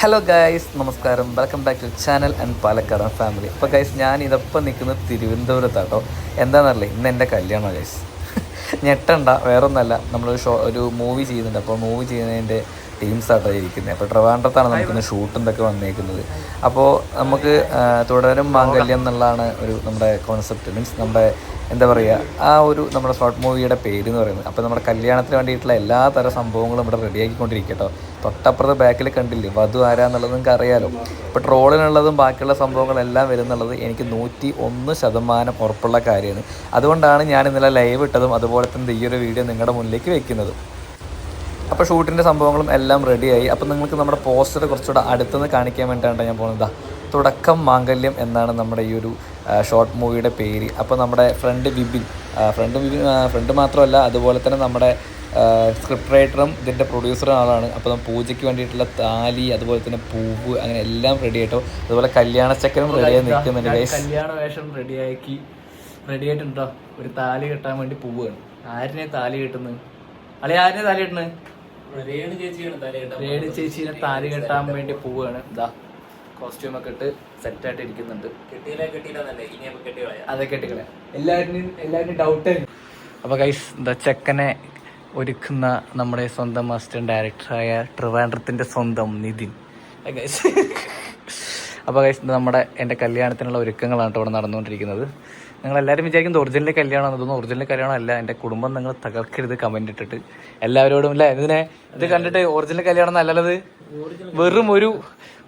Hello guys നമസ്കാരം. Welcome back to channel and Palakkad family അപ്പോൾ guys ഞാൻ ഇതപ്പം നിൽക്കുന്നത് തിരുവനന്തപുരത്താട്ടോ. എന്താണെന്നറിയില്ല? ഇന്ന് എന്റെ കല്യാണം ഗൈസ് ഞെട്ടണ്ട. വേറൊന്നല്ല നമ്മളൊരു ഷോ ഒരു മൂവി ചെയ്യുന്നുണ്ട്. അപ്പോൾ മൂവി ചെയ്യുന്നതിന്റെ ടീംസാട്ടോ ഇരിക്കുന്നത് അപ്പോൾ ട്രിവാൻഡ്രത്താണ് നമുക്കിന്ന് ഷൂട്ടും ഇതൊക്കെ വന്നേക്കുന്നത്. അപ്പോൾ നമുക്ക് തുടരും മാംഗല്യം എന്നുള്ളതാണ് ഒരു നമ്മുടെ കോൺസെപ്റ്റ് മീൻസ് നമ്മുടെ എന്താ പറയുക ആ ഒരു നമ്മുടെ ഷോർട്ട് മൂവിയുടെ പേര് എന്ന് പറയുന്നത്. അപ്പോൾ നമ്മുടെ കല്യാണത്തിന് വേണ്ടിയിട്ടുള്ള എല്ലാ തരം സംഭവങ്ങളും ഇവിടെ റെഡിയാക്കിക്കൊണ്ടിരിക്കട്ടോ തൊട്ടപ്പുറത്ത് ബാക്കിൽ കണ്ടില്ലേ വധു ആരാന്നുള്ളത് നിങ്ങൾക്ക് അറിയാലോ. ഇപ്പോൾ ട്രോളിനുള്ളതും ബാക്കിയുള്ള സംഭവങ്ങളെല്ലാം വരുന്നുള്ളത് എനിക്ക് നൂറ്റി ഒന്ന് ശതമാനം ഉറപ്പുള്ള കാര്യമാണ്. അതുകൊണ്ടാണ് ഞാൻ ഇന്നലെ ലൈവ് ഇട്ടതും അതുപോലെ തന്നെ ഈ ഒരു വീഡിയോ നിങ്ങളുടെ മുന്നിലേക്ക് വെക്കുന്നതും. അപ്പോൾ ഷൂട്ടിന്റെ സംഭവങ്ങളും എല്ലാം റെഡിയായി. അപ്പോൾ നിങ്ങൾക്ക് നമ്മുടെ പോസ്റ്റർ കുറച്ചുകൂടെ അടുത്തുനിന്ന് കാണിക്കാൻ വേണ്ടിയിട്ടാണ് ഞാൻ പോകുന്നത്. തുടക്കം മാംഗല്യം എന്നാണ് നമ്മുടെ ഈ ഒരു ഷോർട്ട് മൂവിയുടെ പേര്. അപ്പോൾ നമ്മുടെ friend Bibin friend Bibin friend മാത്രമല്ല അതുപോലെ തന്നെ നമ്മുടെ സ്ക്രിപ്റ്റ് റൈറ്ററും ഇതിന്റെ പ്രൊഡ്യൂസറും ആളാണ്. അപ്പോൾ നമ്മൾ പൂജയ്ക്ക് വേണ്ടിയിട്ടുള്ള താലി അതുപോലെ തന്നെ പൂവ് അങ്ങനെ എല്ലാം റെഡി ആയിട്ടോ. അതുപോലെ കല്യാണ ചക്കരം റെഡിയായി നിൽക്കുന്നുണ്ട് കല്യാണ വേഷം റെഡിയാക്കി റെഡി ആയിട്ടുണ്ടോ ഒരു താലി കെട്ടാൻ വേണ്ടി പൂവാണ്. ആരിനെ താലി കെട്ടുന്നത്? അല്ലെ ആരിനെ താലി കെട്ടുന്നത്? രേണു ചേച്ചിയുടെ തല കെട്ടാൻ വേണ്ടി പോവുകയാണ്. ഇതാ കോസ്റ്റ്യൂം ഒക്കെ ഇട്ട് സെറ്റ് ആയിട്ട് ഇരിക്കുന്നുണ്ട്. അപ്പൊ അതെ കെട്ടിക്കളെ എല്ലാവരും എല്ലാവരും ഡൗട്ട് അപ്പൊ ഗൈസ് എന്താ ചെക്കനെ ഒരുക്കുന്ന നമ്മുടെ സ്വന്തം മാസ്റ്റർ ഡയറക്ടറായ ട്രിവാൻഡ്രത്തിന്റെ സ്വന്തം നിതിൻ. ഗൈസ് അപ്പോൾ ഗൈസ് നമ്മുടെ എന്റെ കല്യാണത്തിനുള്ള ഒരുക്കങ്ങളാണ് ഇവിടെ നടന്നുകൊണ്ടിരിക്കുന്നത്. നിങ്ങൾ എല്ലാവരും വിചാരിക്കുന്നത് ഒറിജിനൽ കല്യാണം തോന്നുന്നു. ഒറിജിനൽ കല്യാണം അല്ല. എന്റെ കുടുംബം നിങ്ങൾ തകർക്കരുത് കമന്റ് ഇട്ടിട്ട്. എല്ലാവരോടും അല്ലേ ഇതിനെ ഇത് കണ്ടിട്ട് ഒറിജിനൽ കല്യാണം എന്നല്ലത് വെറും ഒരു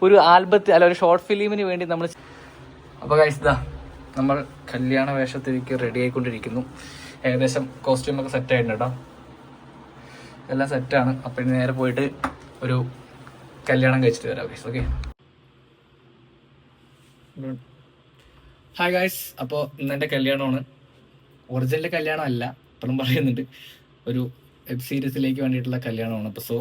ഒരു ആൽബത്ത് അല്ല ഒരു ഷോർട്ട് ഫിലിമിന് വേണ്ടി നമ്മൾ അപ്പോൾ കഴിച്ചതാ നമ്മൾ കല്യാണ വേഷത്തിലേക്ക് റെഡി ആയിക്കൊണ്ടിരിക്കുന്നു. ഏകദേശം കോസ്റ്റ്യൂം ഒക്കെ സെറ്റ് ആയിട്ടുണ്ട് കേട്ടോ എല്ലാം സെറ്റാണ് അപ്പം ഇനി നേരെ പോയിട്ട് ഒരു കല്യാണം കഴിച്ചിട്ട് വരാം ഓക്കെ ഹായ് ഗായ്സ് അപ്പോൾ ഇന്ന് എന്റെ കല്യാണമാണ്. ഒറിജിനൽ കല്യാണമല്ല ഇപ്പോഴും പറയുന്നുണ്ട്. ഒരു വെബ് സീരീസിലേക്ക് വേണ്ടിയിട്ടുള്ള കല്യാണമാണ്. അപ്പോൾ സോ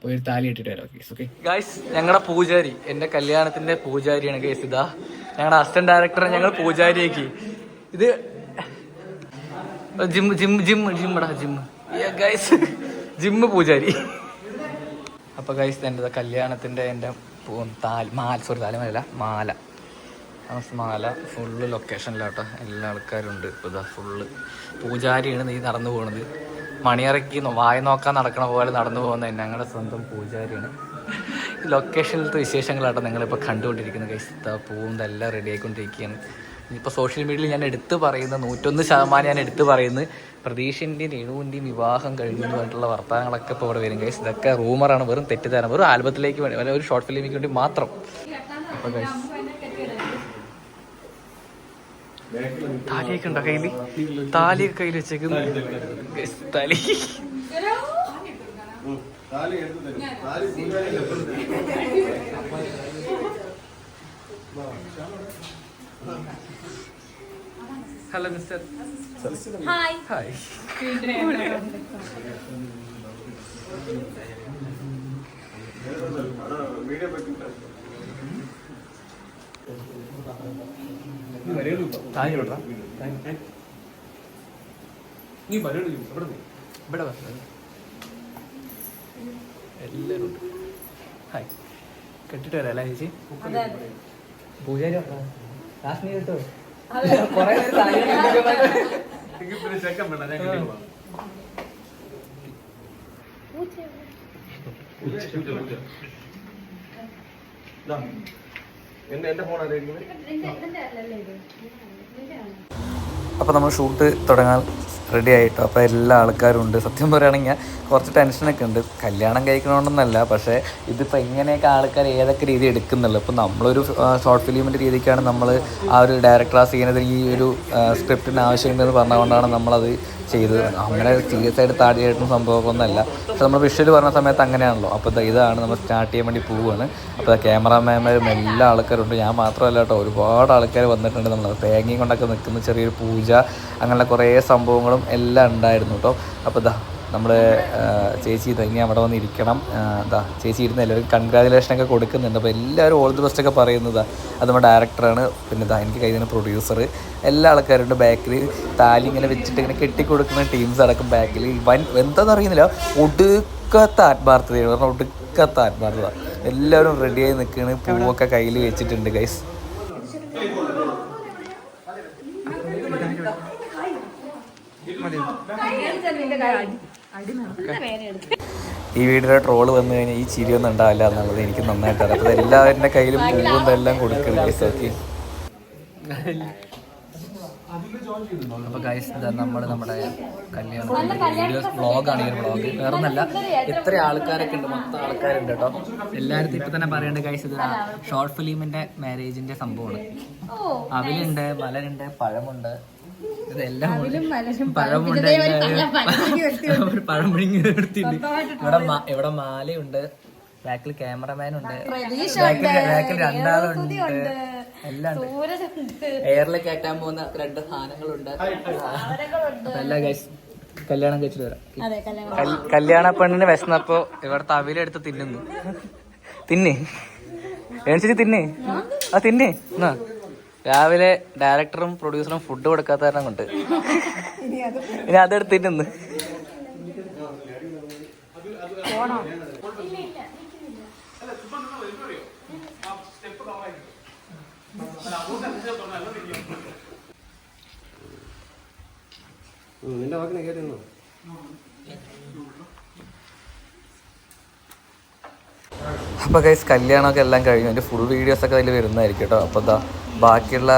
പോയി താലി ഇട്ടിട്ട് വരാം ഗൈസ് ഓക്കെ ഗൈസ് ഞങ്ങളുടെ പൂജാരി എന്റെ കല്യാണത്തിന്റെ പൂജാരിയാണ് ഗൈസ് ഇതാ ഞങ്ങളുടെ അസിസ്റ്റന്റ് ഡയറക്ടറെ ഞങ്ങൾ പൂജാരിയാക്കി. ഇത് ജിം ജിം ജിം ജിമ്മടാ ജിം ഗൈസ് ജിമ്മ് പൂജാരി. അപ്പോൾ ഗൈസ് എന്റെ കല്യാണത്തിന്റെ എന്റെ താൽ മാല സോറി താലമല്ല മാല. മാല ഫുള്ള് ലൊക്കേഷനിലാട്ടോ എല്ലാ ആൾക്കാരും ഉണ്ട് ഇപ്പോൾ ഇതാ ഫുള്ള് പൂജാരിയാണ് നീ നടന്നു പോകുന്നത് മണിയറയ്ക്ക് നോ- വായ നോക്കാൻ നടക്കണ പോലെ നടന്നു പോകുന്ന ഞങ്ങളുടെ സ്വന്തം പൂജാരിയാണ്. ലൊക്കേഷനിലത്തെ വിശേഷങ്ങളാട്ടോ നിങ്ങളിപ്പോൾ കണ്ടുകൊണ്ടിരിക്കുന്നത്. കൈസ്ത പൂവും ഇതെല്ലാം റെഡി ആയിക്കൊണ്ടിരിക്കുകയാണ്. ഇനിയിപ്പോൾ സോഷ്യൽ മീഡിയയിൽ ഞാൻ എടുത്തു പറയുന്ന നൂറ്റൊന്ന് ശതമാനം ഞാൻ എടുത്തു പറയുന്നത് പ്രതീഷിന്റെയും രേണുവിന്റെയും വിവാഹം കഴിഞ്ഞു പറഞ്ഞിട്ടുള്ള വർത്തമാനങ്ങളൊക്കെ ഇപ്പോൾ ഇവിടെ വരും. കൈസ് ഇതൊക്കെ റൂമറാണ് വെറും തെറ്റിദ്ധാരണ. വെറും ആൽബത്തിലേക്ക് വേണ്ടി ഒരു ഷോർട്ട് ഫിലിമിക്ക് വേണ്ടി മാത്രം. അപ്പോൾ ഗൈസ് താലിയൊക്കെ ഉണ്ടോ കയ്യിൽ താലിയൊക്കെ കയ്യിൽ വെച്ചേക്കുന്നു തലി. താലി hello mister hi hi media നീ പരിപാടി ഇവിടെ ഇവിടെ. എല്ലാവരും ഉണ്ട്. ഹായ്. കെട്ടിട്ട് വരാം അല്ലേ ചേച്ചി? പൂജാരി ലാസ്റ്റ് നീ കേട്ടോ അതെ. കുറേ നേരം എന്റെ എന്റെ ഫോൺ അപ്പോൾ നമ്മൾ ഷൂട്ട് തുടങ്ങാൻ റെഡി ആയിട്ടോ. അപ്പോൾ എല്ലാ ആൾക്കാരും ഉണ്ട്. സത്യം പറയുകയാണെങ്കിൽ കുറച്ച് ടെൻഷനൊക്കെ ഉണ്ട്. കല്യാണം കഴിക്കണമെന്നല്ല പക്ഷേ ഇതിപ്പോൾ എങ്ങനെയൊക്കെ ആൾക്കാർ ഏതൊക്കെ രീതി എടുക്കുന്നുള്ളു. ഇപ്പോൾ നമ്മളൊരു ഷോർട്ട് ഫിലിമിന്റെ രീതിക്കാണ് നമ്മൾ ആ ഒരു ഡയറക്ടർ ആ സീനത് ഈ ഒരു സ്ക്രിപ്റ്റിന് ആവശ്യമുണ്ടെന്ന് പറഞ്ഞുകൊണ്ടാണ് നമ്മളത് ചെയ്തത്. അങ്ങനെ സീരിയസ് ആയിട്ട് താടിയായിട്ടും സംഭവമൊന്നുമല്ല. പക്ഷെ നമ്മൾ വിഷ്വൽ പറഞ്ഞ സമയത്ത് അങ്ങനെയാണല്ലോ. അപ്പോൾ ഇതാണ് നമ്മൾ സ്റ്റാർട്ട് ചെയ്യാൻ വേണ്ടി പോവുകയാണ് അപ്പോൾ ക്യാമറാമാൻമാരും എല്ലാ ആൾക്കാരുണ്ട് ഞാൻ മാത്രമല്ല കേട്ടോ. ഒരുപാട് ആൾക്കാർ വന്നിട്ടുണ്ട് നമ്മൾ തേങ്ങയും കൊണ്ടൊക്കെ നിൽക്കുന്ന ചെറിയൊരു പൂജ. അങ്ങനെയുള്ള കുറേ സംഭവങ്ങളും എല്ലാം ഉണ്ടായിരുന്നു കേട്ടോ അപ്പോൾ ഇതാ നമ്മൾ ചേച്ചി ഇത് അവിടെ വന്ന് ഇരിക്കണം എന്താ ചേച്ചി ഇരുന്ന് എല്ലാവരും കൺഗ്രാജുലേഷൻ ഒക്കെ കൊടുക്കുന്നുണ്ട്. അപ്പോൾ എല്ലാവരും ഓൾ ദി ബെസ്റ്റ് ഒക്കെ പറയുന്നതാണ് അത് നമ്മുടെ ഡയറക്ടറാണ് പിന്നെ ഇതാ എനിക്ക് കഴിഞ്ഞ പ്രൊഡ്യൂസർ എല്ലാ ആൾക്കാരുണ്ട് ബാക്കിൽ താലി ഇങ്ങനെ വെച്ചിട്ട് ഇങ്ങനെ കെട്ടിക്കൊടുക്കുന്ന ടീംസ് അടക്കം ബാക്കിൽ വൻ എന്താണെന്ന് അറിയുന്നില്ല. ഒടുക്കത്ത ആത്മാർത്ഥതയാണ്. പറഞ്ഞാൽ ഒടുക്കത്ത ആത്മാർത്ഥത. എല്ലാവരും റെഡിയായി നിൽക്കുകയാണ് പൂവൊക്കെ കയ്യിൽ വെച്ചിട്ടുണ്ട് ഗൈസ് ഈ വീടിന്റെ ട്രോൾ വന്നു കഴിഞ്ഞാൽ ഈ ചിരി ഒന്നും ഉണ്ടാവില്ല എന്നുള്ളത് എനിക്ക് നന്നായിട്ട് അറിയാം. എല്ലാവരുടെ കയ്യിലും പൂവും എല്ലാം കൊടുക്കണം അപ്പൊ അപ്പോൾ ഗൈസ് ഇതാ നമ്മൾ നമ്മുടെ കല്യാണം വീഡിയോസ് വ്ളോഗാണ് ഈ ഒരു വേറെ ഒന്നല്ല എത്ര ആൾക്കാരൊക്കെ ഉണ്ട് മൊത്തം ആൾക്കാരുണ്ട് കേട്ടോ. എല്ലാരും ഇപ്പൊ തന്നെ പറയേണ്ട ഗൈസ് ഇത് ഷോർട്ട് ഫിലിമിന്റെ മാരേജിന്റെ സംഭവമാണ്. അവിലുണ്ട് മലരുണ്ട് പഴമുണ്ട്. പഴം ഇവിടെ ഇവിടെ മാലയുണ്ട്. ബാക്കിൽ ക്യാമറമാൻ ഉണ്ട്. ബാക്കിൽ ബാക്കിൽ രണ്ടാളുണ്ട് എല്ലാം ഉണ്ട്. എയറിൽ കയറ്റാൻ പോകുന്ന രണ്ട് സാധനങ്ങളുണ്ട്. എല്ലാ ഗൈസ് കല്യാണം കഴിച്ചിട്ട് വരാം. കല്യാണ പെണ്ണിന് വിശന്നപ്പോ ഇവിടെ തവിലെടുത്ത് തിന്നുന്നു. തിന്നേ. എണിച്ചിട്ട് തിന്നേ. ആ തിന്നേ. എന്നാ? രാവിലെ ഡയറക്ടറും പ്രൊഡ്യൂസറും ഫുഡ് കൊടുക്കാത്ത കാരണം കൊണ്ട് ഇനി അതെടുത്തിട്ട് തിന്നുന്നു നിന്റെ വാക്കിനെ കേട്ടിരുന്നു അപ്പോൾ ഗൈസ് കല്യാണമൊക്കെ എല്ലാം കഴിഞ്ഞു. അതിന്റെ ഫുൾ വീഡിയോസ് ഒക്കെ അതിൽ വരുന്നതായിരിക്കും കേട്ടോ. അപ്പോൾ എന്താ ബാക്കിയുള്ള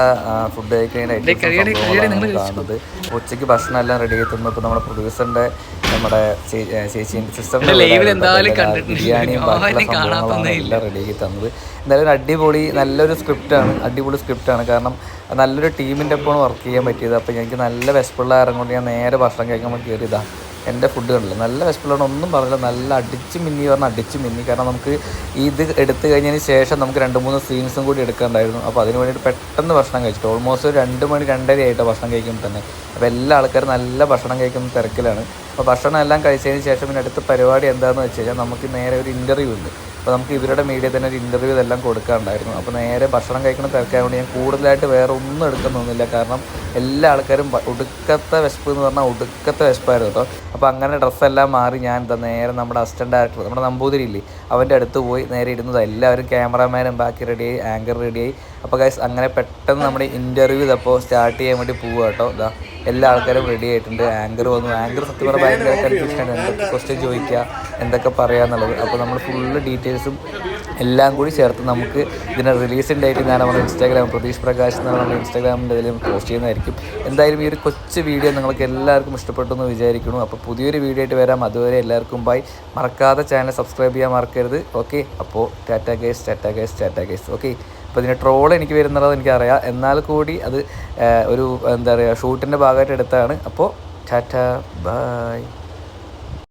ഫുഡ് കഴിക്കുന്നത് കാണുന്നത്. ഉച്ചയ്ക്ക് ഭക്ഷണം എല്ലാം റെഡി ആയി ഇപ്പൊ ഇപ്പോൾ നമ്മുടെ പ്രൊഡ്യൂസറിന്റെ നമ്മുടെ ചേച്ചിന്റെ സിസ്റ്റം ചേച്ചീന്റെ സിസ്റ്ററിന്റെ ബിരിയാണിയും ബാക്കിയുള്ള സംഭവങ്ങളാണ് എല്ലാം റെഡി ആക്കി തന്നത്. എന്തായാലും അടിപൊളി നല്ലൊരു സ്ക്രിപ്റ്റാണ് അടിപൊളി സ്ക്രിപ്റ്റാണ് കാരണം നല്ലൊരു ടീമിന്റെ ഒപ്പമാണ് വർക്ക് ചെയ്യാൻ പറ്റിയത്. അപ്പോൾ എനിക്ക് നല്ല വിശപ്പുള്ള കാരണം കൊണ്ട് ഞാൻ നേരെ ഭക്ഷണം കഴിക്കാൻ കയറിയതാണ് എന്റെ ഫുഡ് കണ്ടില്ല? നല്ല വിശപ്പുള്ളതാണ് ഒന്നും പറഞ്ഞില്ല. നല്ല അടിച്ച് മിന്നി പറഞ്ഞാൽ അടിച്ച് മിന്നി. കാരണം നമുക്ക് ഇത് എടുത്തു കഴിഞ്ഞതിന് ശേഷം നമുക്ക് രണ്ട് മൂന്ന് സീൻസും കൂടി എടുക്കാണ്ടായിരുന്നു. അപ്പോൾ അതിന് വേണ്ടിയിട്ട് പെട്ടെന്ന് ഭക്ഷണം കഴിച്ചിട്ട് ഓൾമോസ്റ്റ് ഒരു രണ്ട് മണി രണ്ടര ആയിട്ട് ഭക്ഷണം കഴിക്കുമ്പോൾ തന്നെ. അപ്പോൾ എല്ലാ ആൾക്കാരും നല്ല ഭക്ഷണം കഴിക്കുന്ന തിരക്കിലാണ്. അപ്പോൾ ഭക്ഷണം എല്ലാം കഴിച്ചതിന് ശേഷം പിന്നെ അടുത്ത പരിപാടി എന്താണെന്ന് വെച്ച് കഴിഞ്ഞാൽ നമുക്ക് നേരെ ഒരു ഇന്റർവ്യൂ ഉണ്ട്. അപ്പോൾ നമുക്ക് ഇവരുടെ മീഡിയ തന്നെ ഒരു ഇന്റർവ്യൂ ഇതെല്ലാം കൊടുക്കാറുണ്ടായിരുന്നു അപ്പോൾ നേരെ ഭക്ഷണം കഴിക്കുന്ന വേണ്ടി ഞാൻ കൂടുതലായിട്ട് വേറെ ഒന്നും എടുക്കുന്നൊന്നുമില്ല കാരണം എല്ലാ ആൾക്കാരും ഒടുക്കത്ത വിശപ്പ് എന്ന് പറഞ്ഞാൽ ഒടുക്കത്തെ വിശപ്പായിരുന്നു കേട്ടോ. അപ്പോൾ അങ്ങനെ ഡ്രസ്സെല്ലാം മാറി ഞാൻ എന്താ നേരെ നമ്മുടെ അസിസ്റ്റന്റ് ഡയറക്ടർ നമ്മുടെ നമ്പൂതിരി ഇല്ലേ അവന്റെ അടുത്ത് പോയി നേരെ ഇരുന്നത് എല്ലാവരും ക്യാമറാമാനും ബാക്കി റെഡിയായി ആങ്കർ റെഡിയായി അപ്പോൾ ഗൈസ് അങ്ങനെ പെട്ടെന്ന് നമ്മുടെ ഇന്റർവ്യൂ ഇതപ്പോൾ സ്റ്റാർട്ട് ചെയ്യാൻ വേണ്ടി പോവുക കേട്ടോ. ഇതാ എല്ലാ ആൾക്കാരും റെഡി ആയിട്ടുണ്ട്. ആങ്കർ വന്നു. ആങ്കർ സത്യം പറഞ്ഞാൽ ഭയങ്കര ക്വസ്റ്റ്യൻ ചോദിക്കുക എന്തൊക്കെ പറയാന്നുള്ളത് അപ്പോൾ നമ്മൾ ഫുള്ള് ഡീറ്റെയിൽസും എല്ലാം കൂടി ചേർത്ത് നമുക്ക് ഇതിനെ റിലീസിന്റെ ഡേറ്റ് ഞാൻ നമ്മുടെ ഇൻസ്റ്റാഗ്രാം പ്രതീഷ് പ്രകാശ് എന്നാണ് നമ്മുടെ ഇൻസ്റ്റാഗ്രാമിന്റെ ഇതിലും പോസ്റ്റ് ചെയ്യുന്നതായിരിക്കും. എന്തായാലും ഈ ഒരു കൊച്ചു വീഡിയോ നിങ്ങൾക്ക് എല്ലാവർക്കും ഇഷ്ടപ്പെട്ടു എന്ന് വിചാരിക്കുന്നു. അപ്പോൾ പുതിയൊരു വീഡിയോ ആയിട്ട് വരാം. അതുവരെ എല്ലാവർക്കും ബൈ മറക്കാതെ ചാനൽ സബ്സ്ക്രൈബ് ചെയ്യാൻ മറക്കരുത്. ഓക്കെ അപ്പോൾ tata guys tata guys tata guys okay അപ്പോൾ ഇതിന്റെ ട്രോൾ എനിക്ക് വരുന്നുള്ളത് എനിക്കറിയാം. എന്നാൽ കൂടി അത് ഒരു എന്താ പറയുക ഷൂട്ടിന്റെ ഭാഗമായിട്ട് എടുത്താണ് അപ്പോൾ ടാറ്റ ബൈ.